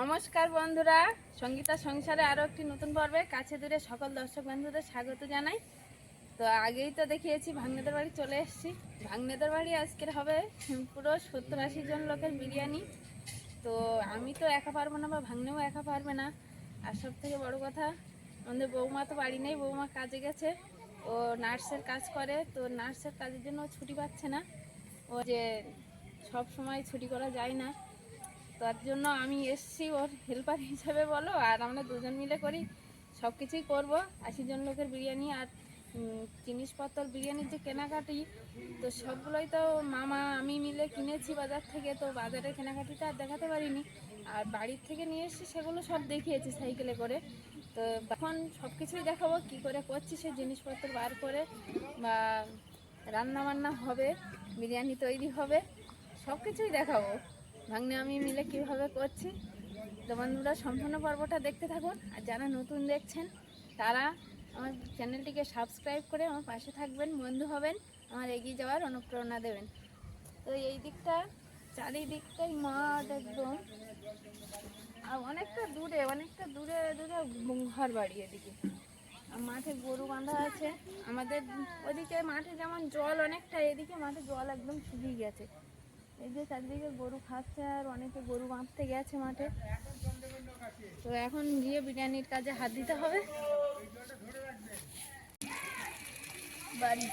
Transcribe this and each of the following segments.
নমস্কার বন্ধুরা। সঙ্গীতা সংসারে আরও একটি নতুন পর্বে কাছে দূরে সকল দর্শক বন্ধুদের স্বাগত জানাই। তো আগেই তো দেখিয়েছি, ভাগ্নেদের বাড়ি চলে এসেছি। ভাগ্নেদের বাড়ি আজকের হবে পুরো সত্তর আশি জন লোকের বিরিয়ানি। তো আমি তো একা পারব না বা ভাগ্নেও একা পারবে না। আর সব থেকে বড় কথা, আমাদের বৌমা তো বাড়ি নেই, বৌমা কাজে গেছে। ও নার্সের কাজ করে, তো নার্সের কাজের জন্য ছুটি পাচ্ছে না। ও যে সব সময় ছুটি করা যায় না। তার জন্য আমি এসছি ওর হেল্পার হিসাবে বলো, আর আমরা দুজন মিলে করি সব কিছুই করব। আশি জন লোকের বিরিয়ানি আর জিনিসপত্র বিরিয়ানির যে কেনাকাটি, তো সবগুলোই তো মামা, আমি মিলে কিনেছি বাজার থেকে, তো বাজারের কেনাকাটিটা আর দেখাতে পারিনি। আর বাড়ির থেকে নিয়ে এসেছি সেগুলো সব দেখিয়েছি সাইকেলে করে। তো এখন সব কিছুই দেখাবো, কী করে করছি সেই জিনিসপত্র বার করে, বা রান্না বান্না হবে, বিরিয়ানি তৈরি হবে সব কিছুই দেখাবো। ভাগ্নে, আমি মিলে কীভাবে করছি? তো বন্ধুরা, সম্পূর্ণ পর্বটা দেখতে থাকুন। আর যারা নতুন দেখছেন, তারা আমার চ্যানেলটিকে সাবস্ক্রাইব করে আমার পাশে থাকবেন, বন্ধু হবেন, আমার এগিয়ে যাওয়ার অনুপ্রেরণা দেবেন। তো এই দিকটা, চারিদিকটাই মাঠ একদম। আর অনেকটা দূরে অনেকটা দূরে দূরে ঘর বাড়ি এদিকে। মাঠে গরু বাঁধা আছে। আমাদের ওদিকে মাঠে যেমন জল অনেকটা, এদিকে মাঠে জল একদম শুকিয়ে গেছে। এই যে চারদিকে গরু খাচ্ছে আর অনেকে গরু বাঁধতে গেছে মাঠে। তো এখন গিয়ে বিরিয়ানির কাজে হাত দিতে হবে। বাড়ি।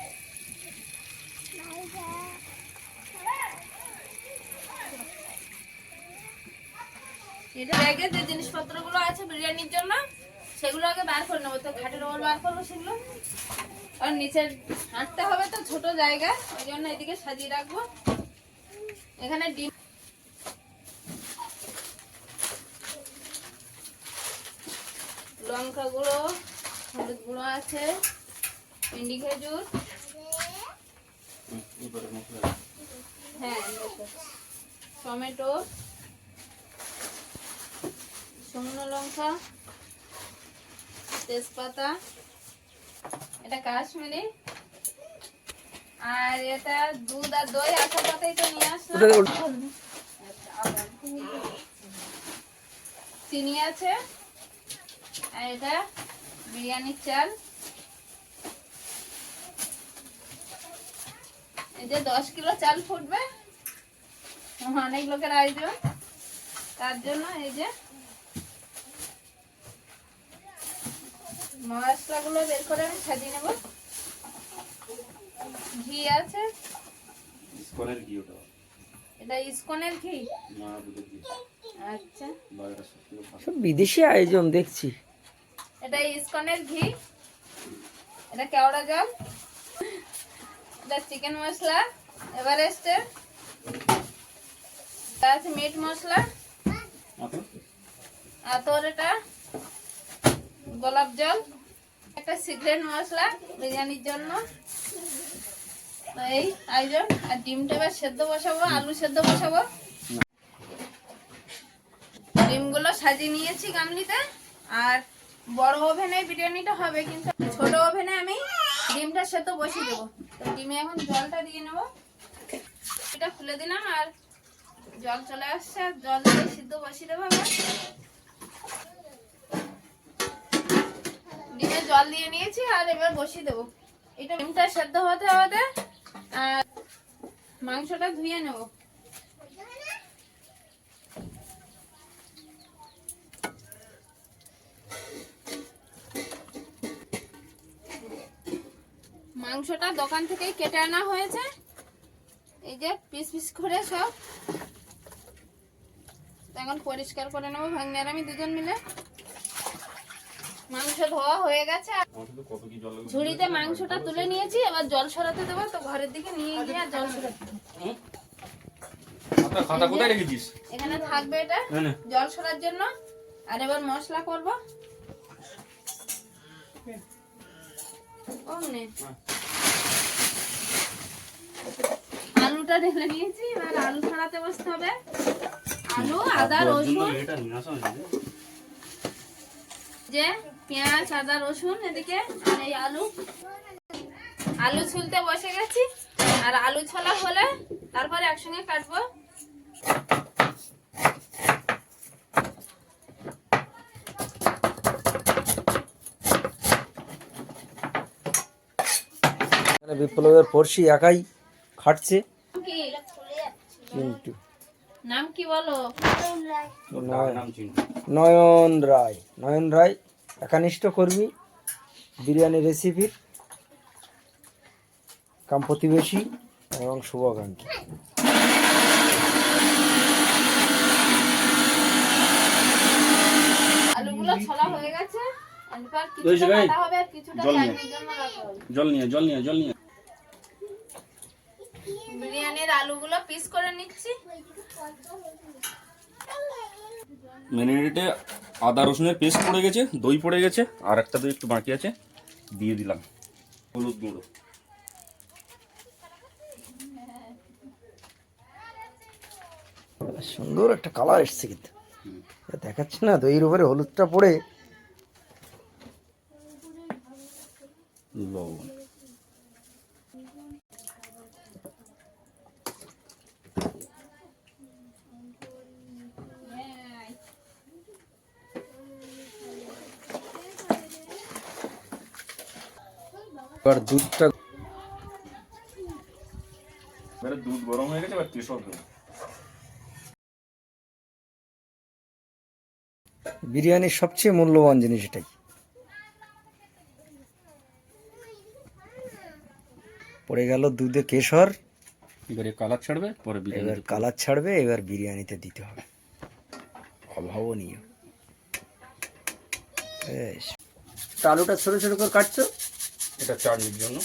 এটা যে জিনিসপত্রগুলো আছে বিরিয়ানির জন্য, সেগুলো আগে বার করে নেব। তো খাটের ওপর বার করব সেগুলো। আর নিচে হাঁটতে হবে তো ছোট জায়গা, ওই জন্য এদিকে সাজিয়ে রাখব। এখানে ডিম লঙ্কা গুঁড়ো হলুদ গুঁড়ো আছে, ভেন্ডি খেজুর। হ্যাঁ টমেটো, শুকনো লঙ্কা, তেজপাতা। এটা কাশ্মীরি আর এটা দুধ আর দই আসার কথাই তো নিয়ে আসলাম। চিনি আছে আর এটা বিরিয়ানির চাল। এই যে দশ কিলো চাল ফুটবে অনেক লোকের আয়োজন। তার জন্য এই যে মশলাগুলো বের করে আমি সাজিয়ে নেব। ঘি আছে? ইস্কনের ঘি ওটা। এটা ইসকনের ঘি? মা দুধের ঘি। আচ্ছা। সব বিদেশি আয়োজন দেখছি। এটা ইসকনের ঘি? এটা কেওড়া জল? এটা চিকেন মশলা? এভারেস্টের? এটা আছে মিট মশলা? আতর? এটা? গোলাপ জল? একটা সিক্রেট মশলা বিরিয়ানির জন্য। এই, আয়োজন। আর ডিমটা এবার সেদ্ধ বসাবো, আলু সেদ্ধ বসাবো। ডিমগুলো সাজিয়ে নিয়েছি গামলিতে। আর বড় ওভেনে বিরিয়ানিটা হবে, কিন্তু ছোট ওভেনে আমি ডিমটা সেদ্ধ বসিয়ে দেবো। ডিমে এখন জলটা দিয়ে নেব। এটা খুলে দিলাম, আর জল চলে আসছে, আর জল দিয়ে সিদ্ধ বসিয়ে দেবো আবার ডিমে জল দিয়ে নিয়েছি, আর এবার বসিয়ে দেবো। এটা ডিমটা সেদ্ধ হতে হতে মাংসটা ধুয়ে নেব। মাংসটা দোকান থেকে কেটে আনা হয়েছে। এই যে পিস পিস করে সব। এখন পরিষ্কার করে নেব। ভাঙনার আমি দুজন মিলে। মাংস ধোয়া হয়ে গেছে? ঝুড়িতে মাংসটা তুলে নিয়েছি এবার জল সরাতে দেবো তো ঘরের দিকে নিয়ে গিয়ে আর জল সরাতে খাতা খাতা কোথায় রেখেছিস এখানে থাকবে এটা জল সরার জন্য। আর এবার মশলা করব। অমনে আলুটা ঢেলে নিয়েছি এবার আলু ছাড়াতে বসতে হবে। আলু আদা রসুন। এটা নিয়ে আসা হয়েছে যে পেঁয়াজ আদা রসুন এদিকে এই আলু। আলু ছুলতে বসে গেছি। আর আলু ছোলা হলে তারপরে একসঙ্গে কাটবো। বিপ্লবের পড়শি একাই খাটছে। কিন্তু নাম কি বলো? নয়ন রায়। নয়ন রায় একানিষ্ঠ কর্মী বিরিয়ানি রেসিপির কাম প্রতিবেশী এবং শুভাকাঙ্ক্ষী। জল নিয়ে। জল নিয়ে জল নিয়ে বিরিয়ানির আলুগুলো পিস করে নিচ্ছি। ম্যারিনেটে আদা রসুনের পেস্ট পড়ে গেছে দই পড়ে গেছে আর একটা দই একটু বাকি আছে দিয়ে দিলাম হলুদ গুঁড়ো। সুন্দর একটা কালার এসছে কিন্তু। দেখাচ্ছে না দইয়ের উপরে হলুদটা পড়ে। লবণ। এবার দুধটা এবারে দুধ গরম হয়ে গেছে এবার কেশর দেবো। বিরিয়ানির সবচেয়ে মূল্যবান জিনিস এটাই। পড়ে গেল দুধে কেশর। এবারে কালার ছাড়বে পরে এবার কালার ছাড়বে এবার বিরিয়ানিতে দিতে হবে। অভাবনীয়। আলুটা ছোট ছোট করে কাটছো? এটা চাটনির জন্য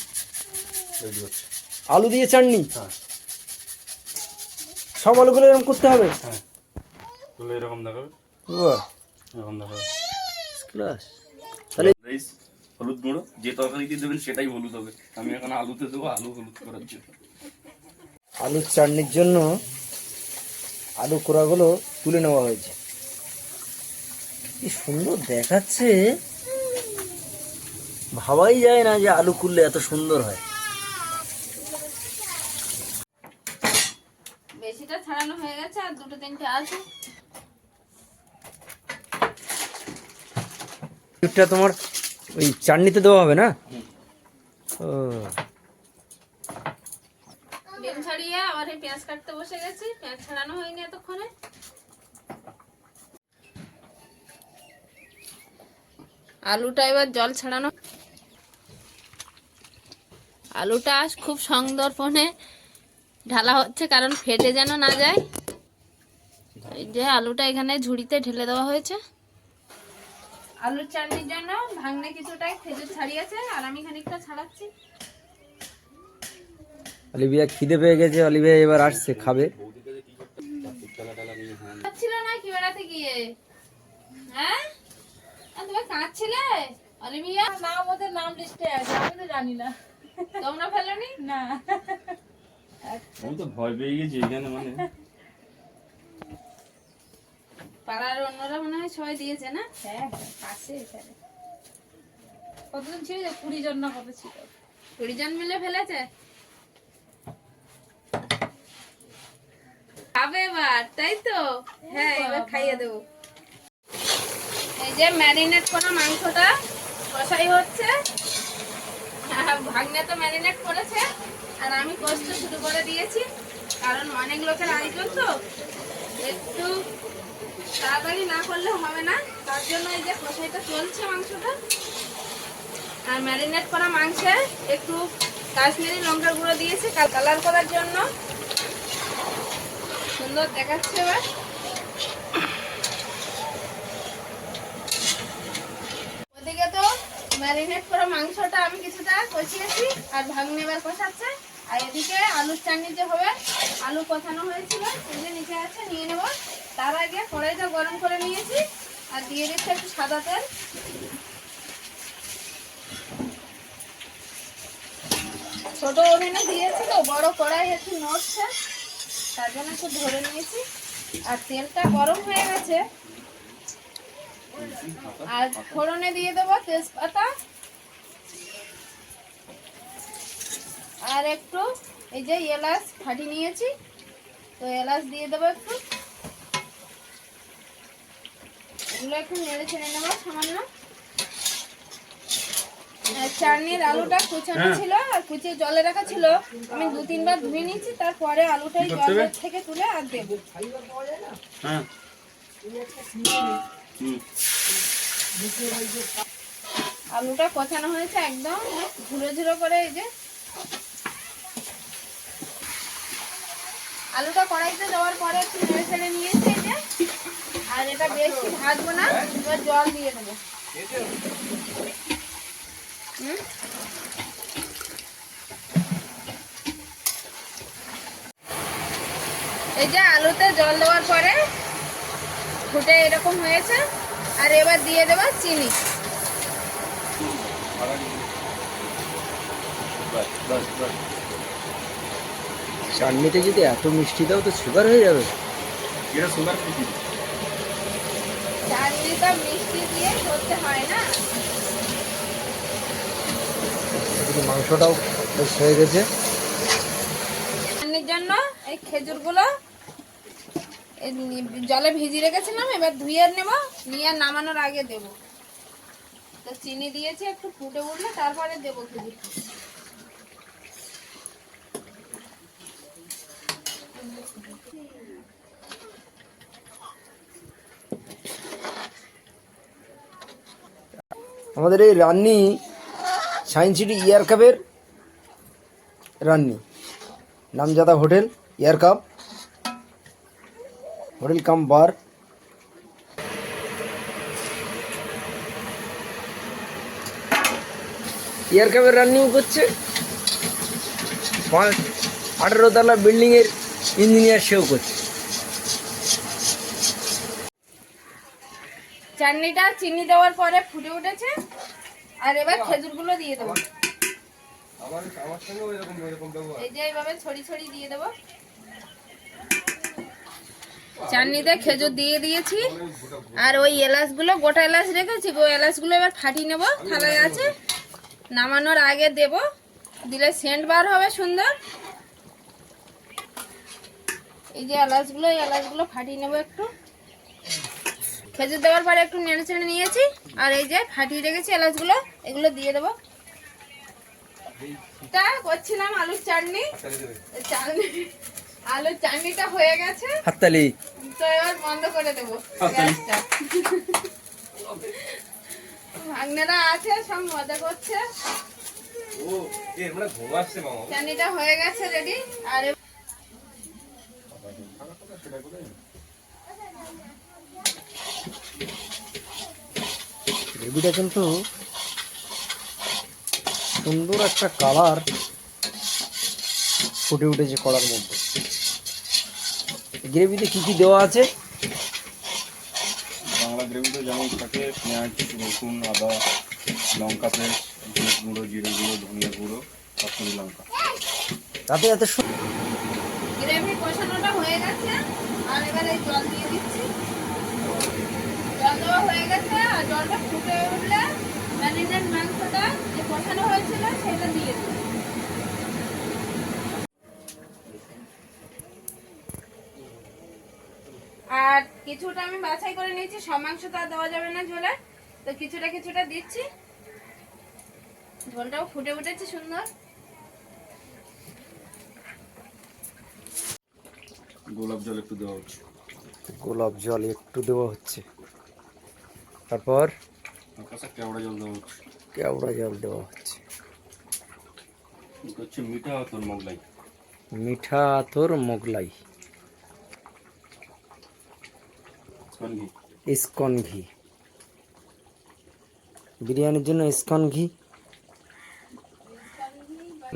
রেডি হচ্ছে। আলু দিয়ে চাটনি? হ্যাঁ। সব আলুগুলো এরকম করতে হবে? হ্যাঁ। এরকম দেখাবে। এরকম দেখাবে। ক্লাস হলুদ গুঁড়ো যে তরকারিতে দেবেন সেটাই হলুদ হবে। আমি এখন আলুতে দেবো আলু হলুদ করার জন্য। আলুর চাটনির জন্য আলু কোড়াগুলো তুলে নেওয়া হয়েছে। কি সুন্দর দেখাচ্ছে। ভাবাই যায় না যে আলু কুললে এত সুন্দর হয়। বেশিটা ছাড়ানো হয়ে গেছে আর দুটো তিনটে আছে। দুধটা তোমার ওই চাটনিতে দেওয়া হবে না? ও। ডিম ছাড়িয়ে আবার এই পেঁয়াজ কাটতে বসে গেছি পেঁয়াজ ছাড়ানো হয়নি এতক্ষণে। আলুটা এবার জল ছাড়ানো আলুটা খুব সংদর্পণে ঢালা হচ্ছে কারণ ফেটে যেন না যায়। এই যে আলুটা এখানে ঝুড়িতে ঢেলে দেওয়া হয়েছে। আলুর চাটনির জন্য ভাঙনে কিছুটা খেজুর ছাড়িয়েছে আর আমি খানিকটা ছাড়াচ্ছি। অলিভিয়া খিদে পেয়ে গেছে অলিভিয়া এবার আসছে খাবে। ছিল না কি বেড়াতে গিয়ে? হ্যাঁ? আর তুমি কাঁদছিলে? অলিভিয়া? না ওদের নাম লিস্টে আছে আমি তো জানি না। তোমরা ফেলোনি? না। আমি তো ভয় পেয়ে গেছি এখানে মানে। পাড়ার অন্যরা মনে হয় সবাই দিয়েছে না? হ্যাঁ হ্যাঁ পাশে এখানে। কতজন ছিল? যে কুড়ি জন না কত ছিল? কুড়ি জন মিলে ফেলেছে? খাবে এবার তাই তো? হ্যাঁ এবার খাইয়ে দেবো। এই যে ম্যারিনেট করা মাংসটা কষাই হচ্ছে। ভাগ্নে তো ম্যারিনেট করেছে, আর আমি কষতে শুরু করে দিয়েছি, কারণ অনেক লোকের আয়োজন তো। একটু তাড়াতাড়ি না করলে হবে না, তার জন্য এই যে কষাইটা চলছে মাংসটা। আর ম্যারিনেট করা মাংসে একটু কাশ্মীরি লঙ্কার গুঁড়ো দিয়েছি, কালার করার জন্য। সুন্দর দেখাচ্ছে এবার ওদিকে তো ম্যারিনেট করা মাংসটা আমি কিছুটা কষিয়েছি আর ভাগ্নে এবার কষাচ্ছে। আর এদিকে আলুর চাটনি যে হবে, আলু কষানো হয়েছিল এই যে নিচে আছে, নিয়ে নেব। তার আগে কড়াইটা গরম করে নিয়েছি আর দিয়ে দিচ্ছি একটু সাদা তেল। ছোট ওভেনে দিয়েছি তো, বড় কড়াই একটু নড়ছে, তার জন্য একটু ধরে নিয়েছি। আর তেলটা গরম হয়ে গেছে আর ফোড়নে দিয়ে দেবো তেজপাতা। আর একটু এই যে এলাচ ফাটি নিয়েছি। তো এলাচ দিয়ে দেবো একটু। এগুলো একটু নেড়ে ছেড়ে নেব সামান্য। চাটনির আলুটা কুচানো ছিল আর কুচিয়ে জলে রাখা ছিল। আমি দু তিনবার ধুয়ে নিয়েছি তারপরে আলুটাই জল থেকে তুলে আর দেবো। হ্যাঁ। আলুটা কষানো হয়েছে একদম, ঝুড়ো ঝুড়ো করে এই যে। আলুটা কড়াইতে দেওয়ার পরে একটু নেড়ে ছেড়ে নিয়েছি এই যে। আর এটা বেশি ভাজবো না, এবার জল দিয়ে দেবো। হুম? এই যে আলুতে জল দেওয়ার পরে ফুটে এরকম হয়েছে আর এবার দিয়ে দেবো চিনি। বাস বাস বাস চাটনিতে যদি এত মিষ্টি দাও তো সুগার হয়ে যাবে। এটা সুগার চাটনিটা মিষ্টি দিয়ে করতে হয় না। মাংসটাও বেশ হয়ে গেছে। জন্য এই খেজুরগুলো এই নি- জলে ভিজিয়ে রেখেছিলাম, এবার ধুয়ে নেব, নিয়ে নামানোর আগে দেব। তো চিনি দিয়েছি, একটু ফুটে উঠলে তারপরে দেবো খেজুর আমাদের এই রান্নি সায়েন্স সিটি ইয়ার কাপের রান্নি। নামজাদা হোটেল, ইয়ার কাপ। হোটেল কাম বার ইয়ার কাপের রান্নিও করছে। পাঁচ আঠেরো তলা বিল্ডিংয়ের ইঞ্জিনিয়ার সেও করছে। চাটনিটা চিনি দেওয়ার পরে ফুটে উঠেছে। আর এবার খেজুরগুলো দিয়ে দেবো। এই যে এইভাবে ছড়ি ছড়ি দিয়ে দেবো। চাটনিতে খেজুর দিয়ে দিয়েছি। আর ওই এলাচগুলো, গোটা এলাচ রেখেছি ওই এলাচগুলো এবার ফাটিয়ে নেব, থালায় আছে। নামানোর আগে দেব, দিলে সেন্ট বার হবে সুন্দর। এই যে এলাচগুলো, এই এলাচগুলো ফাটিয়ে নেব একটু। খেজুর দেওয়ার পরে একটু নেড়ে চেড়ে নিয়েছি, আর এই যে ফাটিয়ে রেখেছি এলাচগুলো, এগুলো দিয়ে দেবো। করছিলাম আলুর চাটনি। চাটনি আলুর চাটনিটা হয়ে গেছে। হাততালি। তো এবার বন্ধ করে দেবো। গ্যাসটা। ভাগ্নেরা আছে সব মজা করছে। চাটনিটা হয়ে গেছে রেডি আর গ্রেভিটা কিন্তু সুন্দর একটা কালার ফুটে উঠেছে কড়ার মধ্যে। গ্রেভিতে কি কি দেওয়া আছে? বাংলা গ্রেভিতে যেমন থাকে পেঁয়াজ রসুন আদা লঙ্কা পেস্ট হলুদ গুঁড়ো জিরে গুঁড়ো ধনিয়া গুঁড়ো কাশ্মীরি লঙ্কা। তাতে এত সু- গ্রেভি কষানোটা হয়ে গেছে আর এবার জল দিয়ে দিচ্ছি। জল দেওয়া হয়ে গেছে আর জলটা ফুটে উঠলে ম্যারিনেট মাংসটা যে কষানো হয়েছিল সেটা দিয়ে দেবো আর কিছুটা আমি বাছাই করে নিয়েছি সব মাংস তো আর দেওয়া যাবে না ঝোলে। তো কিছুটা কিছুটা দিচ্ছি। ঝোলটাও ফুটে উঠেছে সুন্দর। গোলাপ জল একটু দেওয়া হচ্ছে। গোলাপ জল একটু দেওয়া হচ্ছে। তারপর? কেওড়া জল দেওয়া হচ্ছে। কেওড়া জল দেওয়া হচ্ছে। মিঠা তোর মোগলাই। মিঠা আতর মোগলাই সন ঘি ইস্কন ঘি। বিরিয়ানির জন্য ইস্কন ঘি।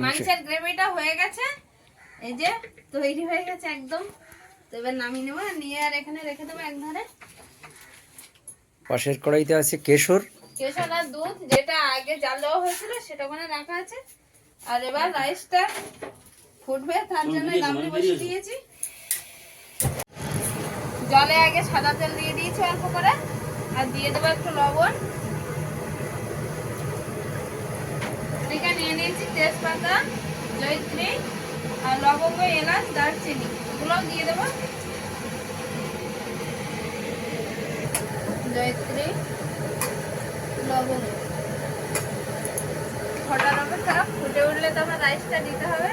মাংসের গ্রেভিটা হয়ে গেছে। এই যে তৈরি হয়ে গেছে একদম। তো এবার নামিয়ে নেব। নিয়ে আর এখানে রেখে দেবো এক ধারে। পাশের কড়াইতে আছে কেশর। কেশর আর দুধ যেটা আগে জাল দেওয়া হয়েছিল সেটা ওখানে রাখা আছে। আর এবার রাইসটা ফুটবে তার জন্য গামলি বসিয়ে দিয়েছি। জলে আগে সাদা তেল দিয়ে দিয়েছি অল্প করে, আর দিয়ে দেবো একটু লবণ। এদিকে নিয়ে নিয়েছি তেজপাতা, জয়ত্রী, আর লবঙ্গ, এলাচ, দারচিনি। এগুলো দিয়ে দেবো। জয়ত্রী, লবঙ্গ। থাক ফুটে উঠলে তো আমার রাইসটা দিতে হবে।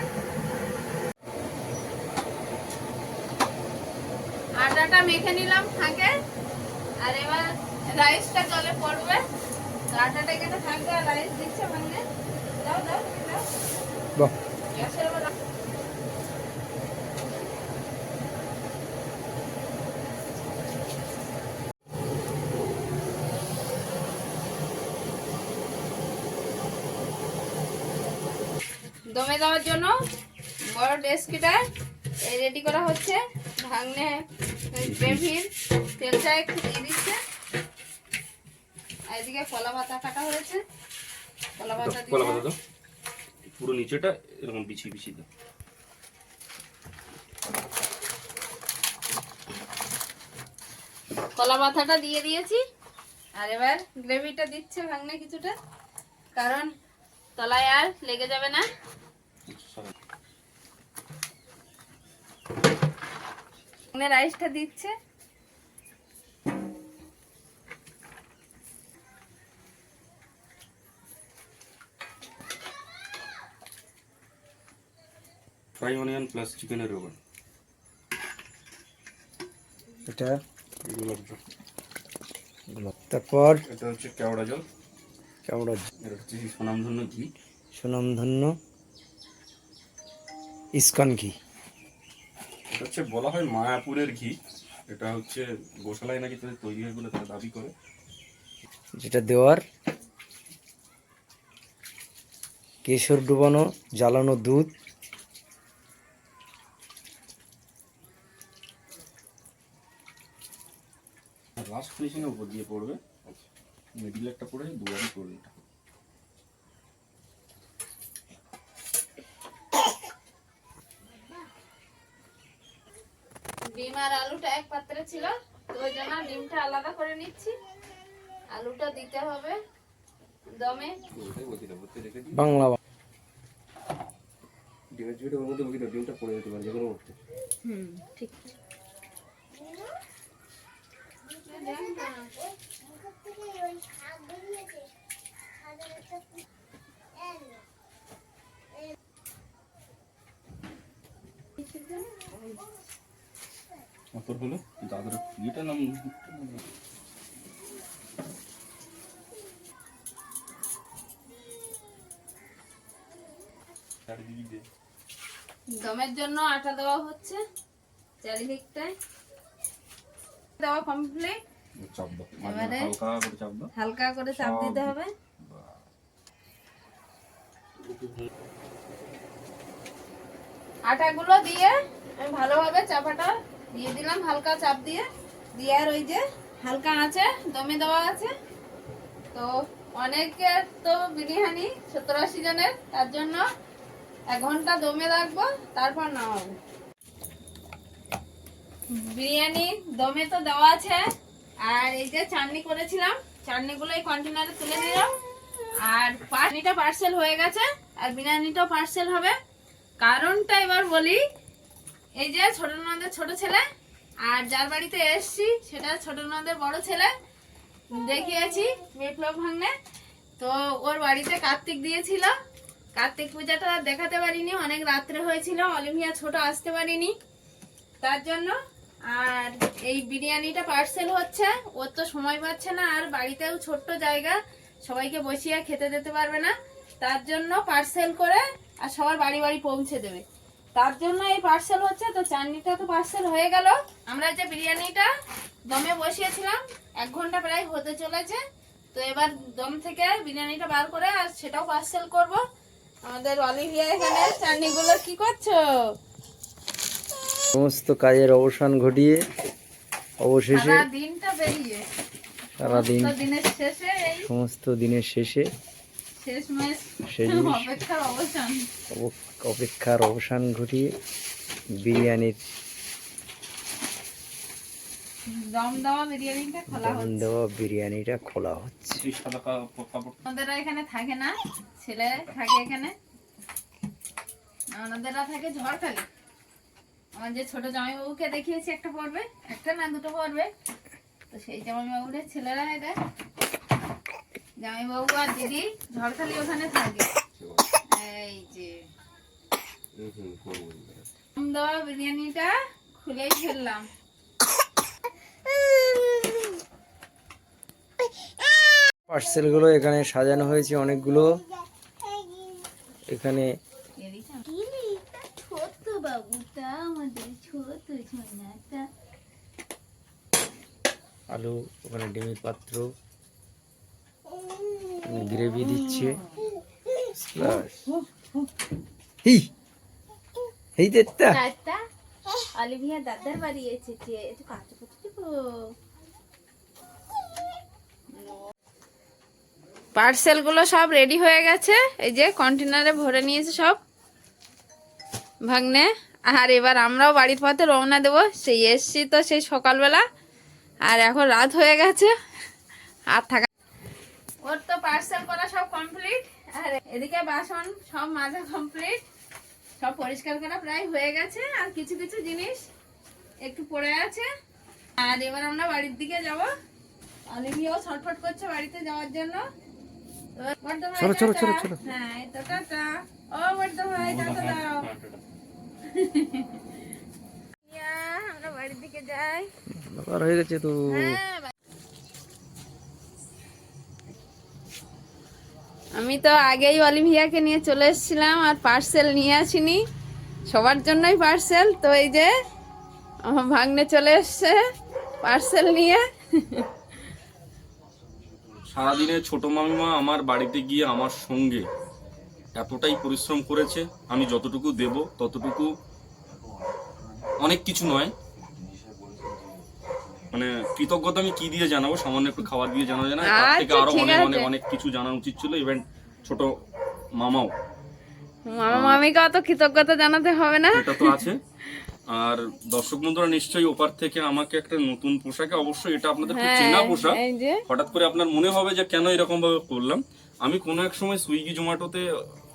আটাটা মেখে নিলাম ফাঁকে। আর এবার রাইসটা জলে পড়বে। তো আটাটা কেটে থাকবে আর রাইস দিচ্ছে ভাঙে দাও দাও দাও? গ্যাসের দমে দেওয়ার জন্য বড় ডেস্কিটা রেডি করা হচ্ছে। ভাঙনে গ্রেভির তেলটা একটু দিয়ে দিচ্ছে। এদিকে কলা পাতা কাটা হয়েছে। কলা পাতা কলা পাতা দাও। পুরো নিচেটা এরকম বিছিয়ে বিছিয়ে দাও। কলা পাতাটা দিয়ে দিয়েছি। আর এবার গ্রেভিটা দিচ্ছে ভাঙনে কিছুটা কারণ তলায় আর লেগে যাবে না। রাইসটা দিচ্ছে ফ্রাই অনিয়ন প্লাস চিকেনের ওপর। এটা? গোলাপ জল। তারপর? এটা হচ্ছে কেওড়া জল। কেমন এটা হচ্ছে সুনামধন্য ঘি। সুনামধন্য ইস্কন ঘি। এটা হচ্ছে বলা হয় মায়াপুরের ঘি। এটা হচ্ছে গোশালায় নাকি তাদের তৈরি হয় বলে তারা দাবি করে। যেটা দেওয়ার কেশর ডুবানো জ্বালানো দুধ। লাস্ট ফিনিশিং এর উপর দিয়ে পড়বে। মিডিল একটা পড়ে দুবারই পড়বে। এটা ডিম আর আলুটা এক পাত্রে ছিল তো ওই জন্য ডিমটা আলাদা করে নিচ্ছি। আলুটা দিতে হবে দমে। বাংলা ডিমের ঝুড়িটা ওর মধ্যে বলছি না, ডিমটা পড়ে যেতে পারে যে কোনো মুহূর্তে। হুম ঠিক। অতর হলো দাদার ইয়েটা নাম দমের জন্য আটা দেওয়া হচ্ছে চারিদিকটায়। দেওয়া কমপ্লিট এবারে? হালকা করে চাপ দিতে হবে। আটাগুলো দিয়ে ভালোভাবে চাপাটা দিয়ে দিলাম হালকা চাপ দিয়ে। দিয়ে আর ওই যে হালকা আছে দমে দেওয়া আছে। তো অনেকের তো বিরিয়ানি সত্তর আশি জনের, তার জন্য এক ঘণ্টা দমে রাখব, তারপর নামাবো। বিরিয়ানি দমে তো দেওয়া আছে। আর এই যে চাটনি করেছিলাম, চাটনিগুলো এই কন্টেনারে তুলে দিলাম আর পানিটা পার্সেল হয়ে গেছে, আর বিরিয়ানিটাও পার্সেল হবে। কারণটা এবার বলি এই যে ছোট ননদের ছোট ছেলে, আর যার বাড়িতে এসছি সেটা ছোট ননদের বড় ছেলে। দেখিয়েছি বিপ্লব ভাঙনে। তো ওর বাড়িতে কার্তিক দিয়েছিল। কার্তিক পূজাটা দেখাতে পারিনি, অনেক রাত্রে হয়েছিল, অলিভিয়া ছোট আসতে পারিনি। তার জন্য আর এই বিরিয়ানিটা পার্সেল হচ্ছে, ওর তো সময় পাচ্ছে না, আর বাড়িতেও ছোট্ট জায়গা, সবাইকে বসিয়ে খেতে দিতে পারবে না। তার জন্য পার্সেল করে আর সবার বাড়ি বাড়ি পৌঁছে দেবে। তার জন্য এই পার্সেল হচ্ছে তো চাটনিটা তো পার্সেল হয়ে গেল। আমরা যে বিরিয়ানিটা দমে বসিয়েছিলাম এক ঘণ্টা প্রায় হতে চলেছে। তো এবার দম থেকে বিরিয়ানিটা বার করে আর সেটাও পার্সেল করব। আমাদের অলিভিয়া এখানে চাটনিগুলো কি করছ? সমস্ত কাজের অবসান ঘটিয়ে অবশেষে দিনটা বেরিয়ে। সারাদিন দিনের শেষে সমস্ত দিনের শেষে শেষ মেশ সেই জিনিস অপেক্ষার অবসান। অব- অপেক্ষার অবসান ঘটিয়ে বিরিয়ানির দম দেওয়া বিরিয়ানিটা খোলা দম হচ্ছে। দেওয়া বিরিয়ানিটা খোলা হচ্ছে। আমাদেরা এখানে থাকে না ছেলে থাকে এখানে। আমাদেরা থাকে ঝড়খালি। আমার যে ছোট জামাইবাবুকে দেখিয়েছি একটা পড়বে একটা না দুটো পড়বে তো সেই জামাইবাবুদের ছেলেরা এটা জামাইবাবু আর দিদি ঝড়খালি ওখানে থাকে। এই যে দেওয়া বিরিয়ানিটা খুলেই ফেললাম। পার্সেলগুলো এখানে সাজানো হয়েছে অনেকগুলো। এখানে ছোট বাবুটা আমাদের ছোট সোনাটা আলু ওখানে ডিমের পাত্র। গ্রেভি দিচ্ছে. এই দেখতা দাদা অলিভিয়া দাদার বাড়ি এসেছে একটু করতে সব রেডি হয়ে গেছে। এই যে কন্টেনারে ভরে নিয়েছে সব। ভাগ্নে আর এবার আমরাও বাড়ির পথে রওনা দেবো। সেই এসছি তো সেই সকালবেলা। আর এখন রাত হয়ে গেছে। আর থাকা ওর তো পার্সেল করা সব কমপ্লিট। আর এদিকে বাসন সব মাজা কমপ্লিট। সব পরিষ্কার করা প্রায় হয়ে গেছে আর কিছু কিছু জিনিস একটু পড়ে আছে। আর এবার আমরা বাড়ির দিকে যাব। অলিভিয়াও ছটফট করছে বাড়িতে যাওয়ার জন্য। তো বড় ভাই চলো, চলো, চলো, চলো। হ্যাঁ এই তো টাটা। ও বড় ভাই টাটা দাও। আমরা বাড়ির দিকে যাই। হয়ে গেছে তো। হ্যাঁ, আমি তো আগেই অলিভিয়াকে নিয়ে চলে এসেছিলাম আর পার্সেল নিয়ে আসিনি। সবার জন্যই পার্সেল তো এই যে, আমার ভাগ্নে চলে এসছে পার্সেল নিয়ে। সারাদিনে ছোট মামিমা আমার বাড়িতে গিয়ে আমার সঙ্গে এতটাই পরিশ্রম করেছে। আমি যতটুকু দেব ততটুকু। অনেক কিছু নয় মানে কৃতজ্ঞতা আমি কি দিয়ে জানাব? সামান্য একটু খাবার দিয়ে জানা যায় না? তার থেকে আচ্ছা, আরও অনেক। অনেক অনেক কিছু জানা উচিত ছিল। ইভেন ছোট মামাও। মামা মামিকে অত কৃতজ্ঞতা জানাতে হবে না? এটা তো আছে। আর দর্শক বন্ধুরা নিশ্চয়ই ওপার থেকে আমাকে একটা নতুন পোশাকে অবশ্যই এটা আপনাদের খুব হ্যাঁ, চেনা পোশাক। হঠাৎ করে আপনার মনে হবে যে কেন এরকম ভাবে করলাম। আমি কোনো এক সময় সুইগি জোম্যাটোতে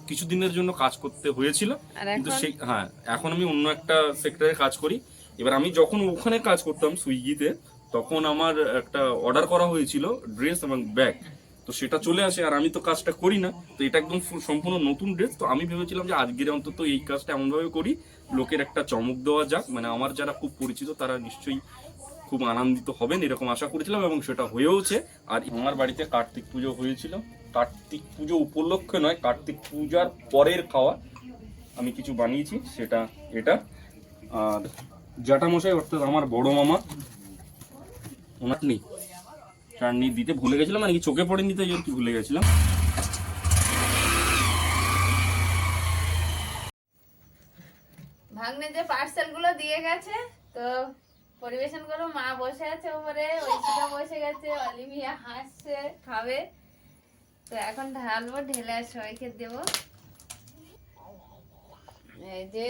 কিছুদিনের জন্য কাজ করতে হয়েছিল। কিন্তু সেই হ্যাঁ এখন আমি অন্য একটা সেক্টরে কাজ করি। এবার আমি যখন ওখানে কাজ করতাম সুইগিতে, তখন আমার একটা অর্ডার করা হয়েছিল ড্রেস এবং ব্যাগ তো সেটা চলে আসে আর আমি তো কাজটা করি না। তো এটা একদম সম্পূর্ণ নতুন ড্রেস তো আমি ভেবেছিলাম যে আজকের অন্তত এই কাজটা এমনভাবে করি, লোকের একটা চমক দেওয়া যাক। মানে আমার যারা খুব পরিচিত, তারা নিশ্চয়ই খুব আনন্দিত হবেন এরকম আশা করেছিলাম এবং সেটা হয়েওছে। আর আমার বাড়িতে কার্তিক পুজো হয়েছিল। কার্তিক পুজো উপলক্ষে নয়, কার্তিক পূজার পরের খাওয়া আমি কিছু বানিয়েছি, সেটা এটা। আর জাটামশাই অর্থাৎ আমার বড় মামা নেই চাটনি দিতে ভুলে গেছিলাম মানে কি চোখে পড়েনি তাই আর কি ভুলে গেছিলাম। ভাগ্নে যে পার্সেলগুলো দিয়ে গেছে, তো পরিবেশন করো, মা বসে আছে উপরে, ঐশিকা বসে গেছে অলিভিয়া হাসছে, খাবে। তো এখন ঢালবো, ঢেলে আর সবাইকে দেবো। এই যে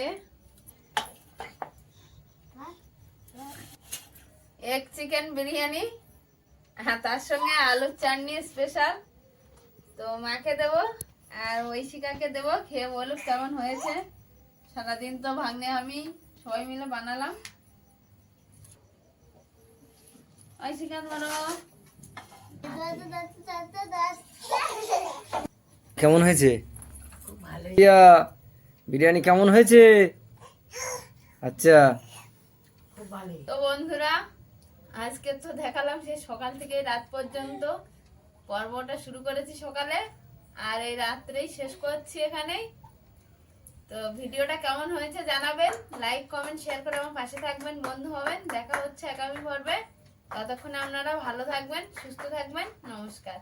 এক চিকেন বিরিয়ানি হ্যাঁ তার সঙ্গে আলুর চাটনি স্পেশাল তো মাকে দেবো আর ঐশিকাকে দেবো খেয়ে বলুক কেমন হয়েছে। সারাদিন তো ভাগ্নে আমি সবাই মিলে বানালাম। ঐশিকা ধরো। কেমন হয়েছে? বিরিয়ানি কেমন হয়েছে? আচ্ছা। তো বন্ধুরা আজকে তো দেখালাম সে সকাল থেকে রাত পর্যন্ত। পর্বটা শুরু করেছি সকালে, আর এই রাত্রেই শেষ করছি এখানেই। তো ভিডিওটা কেমন হয়েছে জানাবেন। লাইক কমেন্ট শেয়ার করে আমার পাশে থাকবেন, বন্ধু হবেন। দেখা হচ্ছে আগামী পর্বে। ততক্ষণে আপনারা ভালো থাকবেন, সুস্থ থাকবেন। নমস্কার।